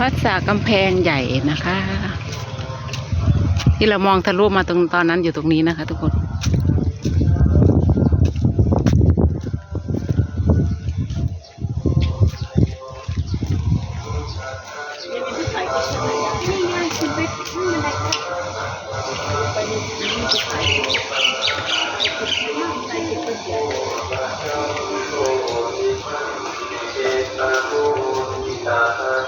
วัดสระกำแพงใหญ่นะคะ ที่เรามองทะลุมาตรงตอนนั้นอยู่ตรงนี้นะคะ ทุกคน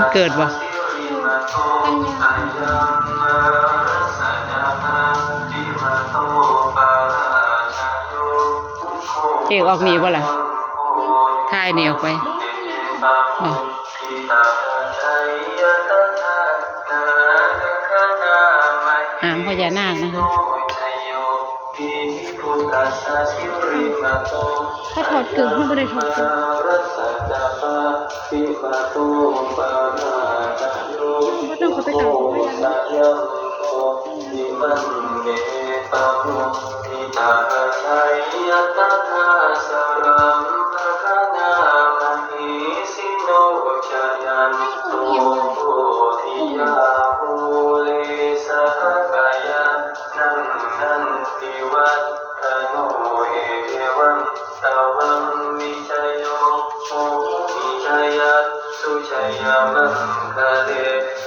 มันเกิดวะสิริมาโตอายังมารัสสะเตปะปิมาโตบาราชโยโคเอกออกหนีบ่ล่ะถ่ายหนีออกไปอ๋อหางพญานาคนะคะ ถ้าถอดเกือบไม่ได้ถอดเกือบก็ต้องเขาไปกราบพระย เล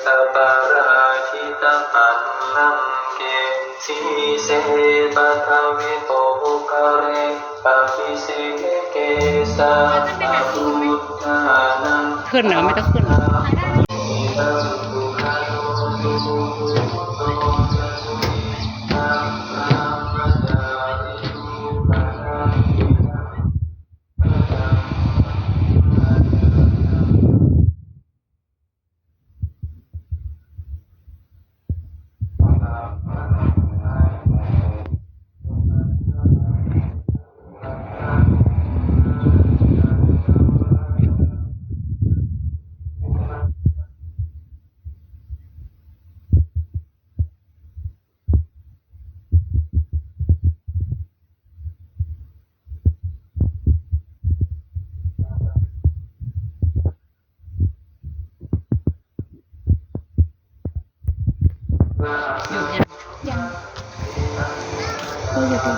ตปาราชิตาปันลังเกสีเสปะทวิโตกะเรปะพิเสเกสะปะพุทานังขึ้นเหรอไม่ต้องขึ้นเหรอ อยู่ยังยังก็อยู่ดี